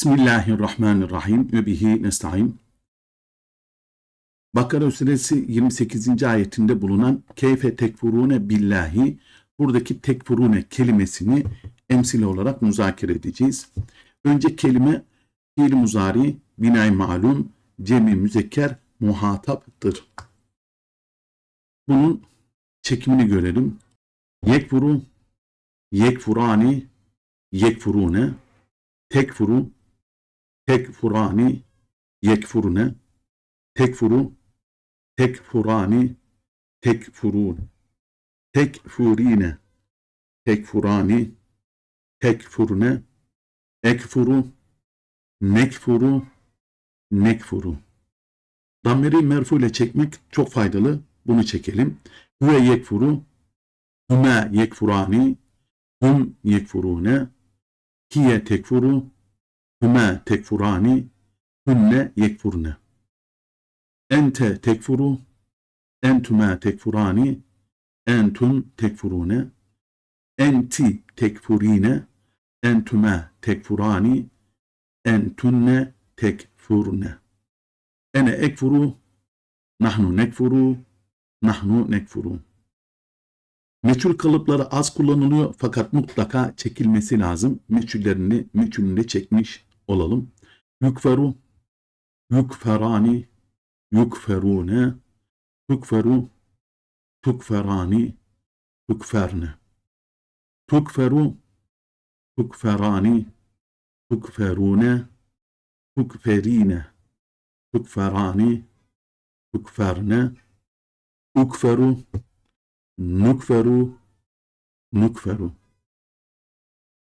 Bismillahirrahmanirrahim ve bihi nesta'in. Bakara suresi 28. ayetinde bulunan keyfe tekfurune billahi buradaki tekfurune kelimesini emsile olarak müzakere edeceğiz. Önce kelime fiil muzari, binay malum, cemi müzekker, muhataptır. Bunun çekimini görelim. Yekfuru, yekfurani, yekfurune, tekfuru, tekfurani, yekfurune, tekfuru, tekfurani, tekfurun, tekfurine, tekfurani, tekfurne, ekfuru, nekfuru, nekfuru. Dammeri merfu ile çekmek çok faydalı. Bunu çekelim. Huve yekfuru, hume yekfurani, hum yekfurune, hiye tekfuru, hume tekfurani, hunne yekfurne. Ente tekfuru, entüme tekfurani, entum tekfurune, enti tekfurine, entüme tekfurani, entunne tekfurne. Ene ekfuru, nahnu nekfuru, nahnu nekfuru. Meçhul kalıpları az kullanılıyor fakat mutlaka çekilmesi lazım. Meçhullerini meçhulünde çekmiş olalım. Yukferu, yukferani, yukferune, tukferu, tukferani, tukferne. Tukferu, tukferani, tukferune, tukferine, tukferani, tukferne, ukferu, nukferu, nukferu.